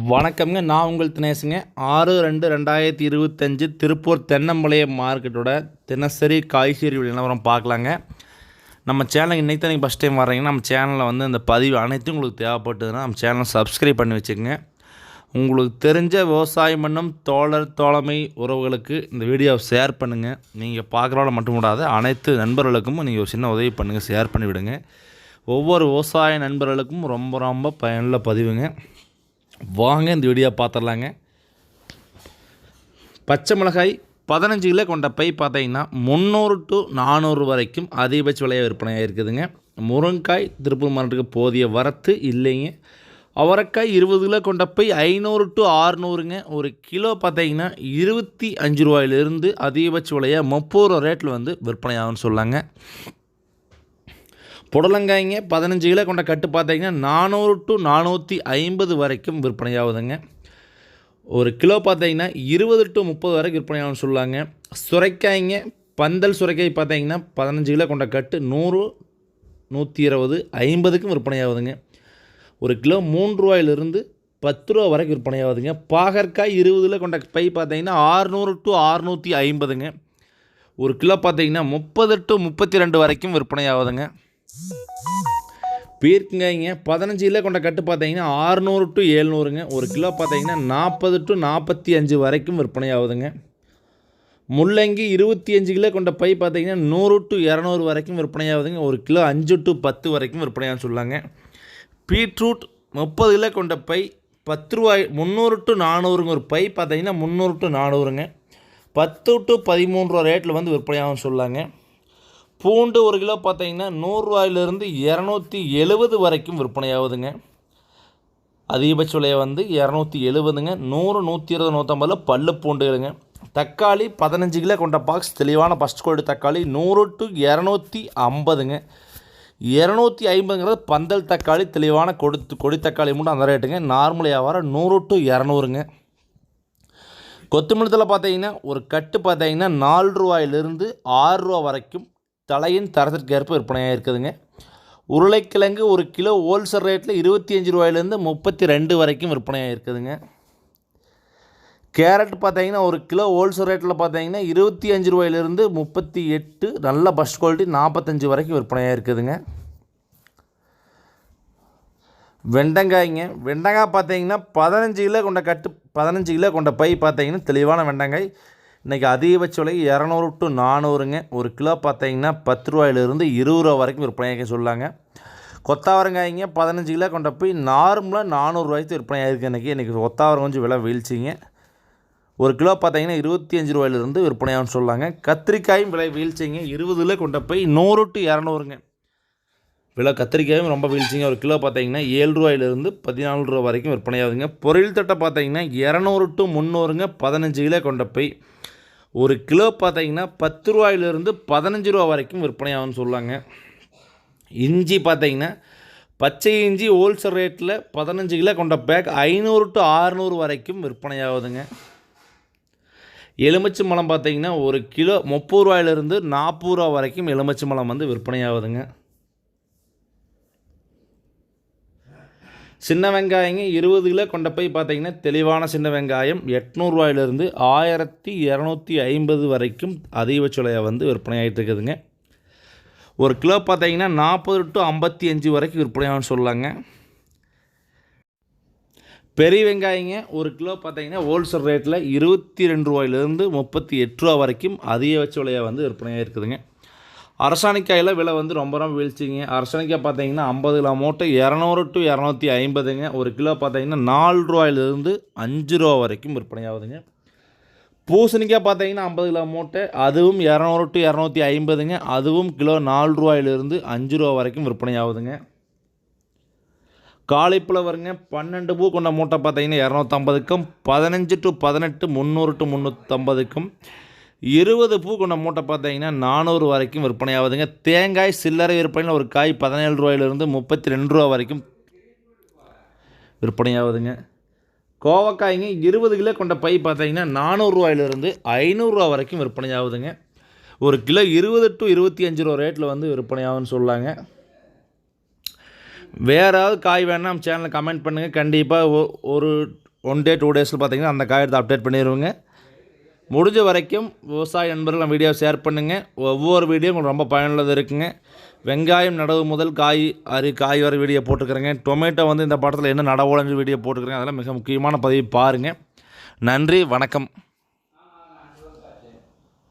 வணக்கம்ங்க. நான் உங்கள் தினேஷுங்க ஆறு ரெண்டு ரெண்டாயிரத்தி இருபத்தஞ்சு திருப்பூர் தென்னம்பாளையம் மார்க்கெட்டோட தினசரி காய்கறி நிலவரம் பார்க்கலாங்க. நம்ம சேனலுக்கு இன்றைக்கி தான் ஃபஸ்ட் டைம் வர்றீங்கன்னா நம்ம சேனலில் வந்து இந்த பதிவு அனைத்தும் உங்களுக்கு தேவைப்பட்டதுன்னா நம்ம சேனலை சப்ஸ்கிரைப் பண்ணி வச்சுக்கோங்க. உங்களுக்கு தெரிஞ்ச விவசாயம் பண்ணும் தோழர் தோழமை உறவுகளுக்கு இந்த வீடியோவை ஷேர் பண்ணுங்கள் நீங்கள் பார்க்குறவங்கள மட்டும் கூடாது அனைத்து நண்பர்களுக்கும் நீங்கள் ஒரு சின்ன உதவி பண்ணுங்கள் ஷேர் பண்ணி விடுங்க. ஒவ்வொரு விவசாய நண்பர்களுக்கும் ரொம்ப ரொம்ப பயனுள்ள பதிவுங்க. வாங்க இந்த வீடியோ பார்த்துடலாங்க பச்சை மிளகாய் பதினஞ்சு கிலோ கொண்ட பை பார்த்தீங்கன்னா முந்நூறு டு நானூறு வரைக்கும் அதிகபட்ச விலையாக விற்பனையாக இருக்குதுங்க. முருங்காய் திருப்பூர் மாவட்டத்துக்கு போதிய வரத்து இல்லைங்க. அவரைக்காய் இருபது கிலோ கொண்ட பை ஐநூறு டு ஆறுநூறுங்க ஒரு கிலோ பார்த்தீங்கன்னா இருபத்தி அஞ்சு ரூபாயிலிருந்து அதிகபட்ச விலையாக முப்பது ரூபா ரேட்டில் வந்து விற்பனை ஆகும்னு சொல்லாங்க. புடலங்காய்ங்க பதினஞ்சு கிலோ கொண்ட கட்டு பார்த்தீங்கன்னா நானூறு டு நானூற்றி ஐம்பது வரைக்கும் விற்பனையாகுதுங்க. ஒரு கிலோ பார்த்தீங்கன்னா இருபது டு முப்பது வரைக்கும் விற்பனையாகும்னு சொல்லுவாங்க சுரைக்காய்ங்க பந்தல் சுரைக்காய் பார்த்தீங்கன்னா பதினஞ்சு கிலோ கொண்ட கட்டு நூறு நூற்றி இருபது ஐம்பதுக்கும் விற்பனையாகுதுங்க. ஒரு கிலோ மூன்று ரூபாயிலிருந்து பத்து ரூபா வரைக்கும் விற்பனையாகுதுங்க. பாகற்காய் இருபது கிலோ கொண்ட பை பார்த்தீங்கன்னா ஆறுநூறு டு ஆறுநூற்றி ஐம்பதுங்க. ஒரு கிலோ பார்த்தீங்கன்னா முப்பது டு முப்பத்தி ரெண்டு வரைக்கும் விற்பனையாகுதுங்க. பீர்க்குங்காய்ங்க. பதினஞ்சு கிலோ கொண்ட கட்டு பார்த்தீங்கன்னா ஆறுநூறு டு ஏழ்நூறுங்க ஒரு கிலோ பார்த்தீங்கன்னா நாற்பது டு நாற்பத்தி அஞ்சு வரைக்கும் விற்பனை ஆகுதுங்க முள்ளங்கி இருபத்தி அஞ்சு கிலோ கொண்ட பை பார்த்தீங்கன்னா நூறு டு இரநூறு வரைக்கும் விற்பனை ஆகுதுங்க ஒரு கிலோ அஞ்சு டு பத்து வரைக்கும் விற்பனையாக சொல்லாங்க. பீட்ரூட் முப்பது கிலோ கொண்ட பை பத்து ரூபாய் முந்நூறு டு நானூறுங்க. ஒரு பை பார்த்தீங்கன்னா முந்நூறு டு நானூறுங்க. பத்து டு பதிமூன்று ரூபா ரேட்டில் வந்து விற்பனையாகும் சொல்லாங்க. பூண்டு ஒரு கிலோ பார்த்தீங்கன்னா நூறுரூவாயிலிருந்து இரநூத்தி எழுபது வரைக்கும் விற்பனையாகுதுங்க. அதிகபட்ச விலையை வந்து இரநூத்தி எழுபதுங்க. நூறு நூற்றி இருபது நூற்றம்பதில் பல்லு பூண்டுகளுங்க. தக்காளி பதினஞ்சு கிலோ கொண்ட பாக்ஸ் தெளிவான ஃபஸ்ட் குவாலிட்டி தக்காளி நூறு டு இரநூத்தி ஐம்பதுங்க. இரநூத்தி ஐம்பதுங்கிறது பந்தல் தக்காளி தெளிவான கொடுத்து கொடி தக்காளி மட்டும் அந்த ரேட்டுங்க நார்மல் வியாபாரம் நூறு டு இரநூறுங்க. கொத்தமல்லி பார்த்தீங்கன்னா ஒரு கட்டு பார்த்தீங்கன்னா நாலு ரூபாயிலிருந்து ஆறு ரூபா வரைக்கும் தலையின் தரத்திற்கேற்ப விற்பனையாக இருக்குதுங்க. உருளைக்கிழங்கு ஒரு கிலோ ஹோல்சேல் ரேட்டில் இருபத்தி அஞ்சு ரூபாயிலேருந்து முப்பத்தி ரெண்டு வரைக்கும் விற்பனையாக இருக்குதுங்க. கேரட் பார்த்தீங்கன்னா ஒரு கிலோ ஹோல்சேல் ரேட்டில் பார்த்தீங்கன்னா இருபத்தி அஞ்சு ரூபாயிலிருந்து முப்பத்தி எட்டு நல்ல பஸ்ட் குவாலிட்டி நாற்பத்தஞ்சு வரைக்கும் விற்பனையாக இருக்குதுங்க. வெண்டங்காய்ங்க. வெண்டங்காய் பார்த்தீங்கன்னா பதினஞ்சு கிலோ கொண்ட கட்டு பதினஞ்சு கிலோ கொண்ட பை பார்த்தீங்கன்னா தெளிவான வெண்டங்காய். இன்றைக்கி அதிகபட்ச விலை இரநூறு டு நானூறுங்க. ஒரு கிலோ பார்த்தீங்கன்னா பத்து ரூபாயிலிருந்து இருபது ரூபா வரைக்கும் விற்பனையாக சொல்லாங்க. கொத்தாவரங்காய்ங்க பதினஞ்சு கிலோ கொண்ட போய் நார்மலாக நானூறுரூவாய்க்கு விற்பனையாக இருக்குது இன்றைக்கி இன்றைக்கி கொத்தாவரம் கொஞ்சம் விலை வீழ்ச்சிங்க. ஒரு கிலோ பார்த்தீங்கன்னா இருபத்தி அஞ்சு ரூபாயிலிருந்து விற்பனையாகும் சொல்லாங்க. கத்திரிக்காயும் விலை வீழ்ச்சிங்க. இருபதுல கொண்ட போய் நூறு டு இரநூறுங்க. விலை கத்திரிக்காயும் ரொம்ப வீழ்ச்சிங்க. ஒரு கிலோ பார்த்தீங்கன்னா ஏழு ரூபாயிலிருந்து பதினாலு ரூபா வரைக்கும் விற்பனையாகுதுங்க. பொருள் தட்டை பார்த்தீங்கன்னா இரநூறு டு முந்நூறுங்க. பதினஞ்சு கிலோ கொண்ட போய் ஒரு கிலோ பார்த்தீங்கன்னா பத்து ரூபாயிலிருந்து பதினஞ்சு ரூபா வரைக்கும் விற்பனை ஆகும்னு சொல்லுவாங்க. இஞ்சி பார்த்தீங்கன்னா பச்சை இஞ்சி ஹோல்சேல் ரேட்டில் பதினஞ்சு கிலோ கொண்ட பேக் ஐநூறு டு ஆறுநூறு வரைக்கும் விற்பனை ஆகுதுங்க எலுமிச்சை மலம் பார்த்தீங்கன்னா ஒரு கிலோ முப்பது ரூபாயிலிருந்து நாற்பது ரூபா வரைக்கும் எலுமிச்சை மலம் வந்து விற்பனை ஆகுதுங்க சின்ன வெங்காயங்க இருபது கிலோ கொண்ட போய் பார்த்தீங்கன்னா தெளிவான சின்ன வெங்காயம் எட்நூறுரூவாயிலிருந்து ஆயிரத்தி இரநூத்தி ஐம்பது வரைக்கும் அதிகபட்ச விலையாக வந்து விற்பனையாகிட்டு இருக்குதுங்க. ஒரு கிலோ பார்த்தீங்கன்னா நாற்பது டு ஐம்பத்தி அஞ்சு வரைக்கும் விற்பனையாகும் சொல்லலாங்க. பெரிய வெங்காயங்க ஒரு கிலோ பார்த்தீங்கன்னா ஹோல்சேல் ரேட்டில் இருபத்தி ரெண்டு ரூபாயிலிருந்து முப்பத்தி எட்டு ரூபா வரைக்கும் அதிகபட்ச விலையாக வந்து விற்பனையாக இருக்குதுங்க அரசாணிக்காயில் விலை வந்து ரொம்ப ரொம்ப வீழ்ச்சிங்க. அரசாணிக்காய் பார்த்தீங்கன்னா ஐம்பது கிலோ மூட்டை இரநூறு டு இரநூத்தி ஐம்பதுங்க. ஒரு கிலோ பார்த்தீங்கன்னா நாலு ரூபாயிலிருந்து அஞ்சு ரூபா வரைக்கும் விற்பனையாகுதுங்க. பூசணிக்காய் பார்த்தீங்கன்னா ஐம்பது கிலோ மூட்டை அதுவும் இரநூறு டு இரநூத்தி ஐம்பதுங்க. அதுவும் கிலோ நாலு ரூபாயிலிருந்து அஞ்சு ரூபா வரைக்கும் விற்பனையாகுதுங்க. காலிப்புலவருங்க பன்னெண்டு பூ கொண்ட மூட்டை பார்த்தீங்கன்னா இரநூத்தம்பதுக்கும் பதினஞ்சு டு பதினெட்டு முந்நூறு டு முந்நூற்றம்பதுக்கும் இருபது பூ கொண்ட மூட்டை பார்த்தீங்கன்னா நானூறு வரைக்கும் விற்பனை ஆகுதுங்க தேங்காய் சில்லறை விற்பனையில் ஒரு காய் பதினேழு ரூபாயிலிருந்து முப்பத்தி ரெண்டு ரூபா வரைக்கும் விற்பனை ஆகுதுங்க கோவக்காய்ங்க இருபது கிலோ கொண்ட பை பார்த்தீங்கன்னா நானூறுரூவாயிலிருந்து ஐநூறுரூவா வரைக்கும் விற்பனை ஆகுதுங்க ஒரு கிலோ இருபது டு இருபத்தி அஞ்சு ரூபா ரேட்டில் வந்து விற்பனை ஆகுன்னு சொல்லாங்க. வேறு ஏதாவது காய் வேணால் நம்ம சேனலில் கமெண்ட் பண்ணுங்கள் கண்டிப்பாக ஒரு ஒன் டே டூ டேஸில் பார்த்தீங்கன்னா அந்த காய் எடுத்து அப்டேட் பண்ணிடுவோங்க முடிஞ்ச வரைக்கும் விவசாய நண்பர்கள் நம்ம வீடியோ ஷேர் பண்ணுங்கள் ஒவ்வொரு வீடியோ உங்களுக்கு ரொம்ப பயனுள்ளது இருக்குங்க. வெங்காயம் நடவு முதல் காய் அரி காய் வர வீடியோ போட்டுக்கிறேங்க. டொமேட்டோ வந்து இந்த படத்தில் என்ன நடவுலன்னு வீடியோ போட்டுக்கிறேங்க அதெல்லாம் மிக முக்கியமான பதிவு பாருங்கள் நன்றி வணக்கம்.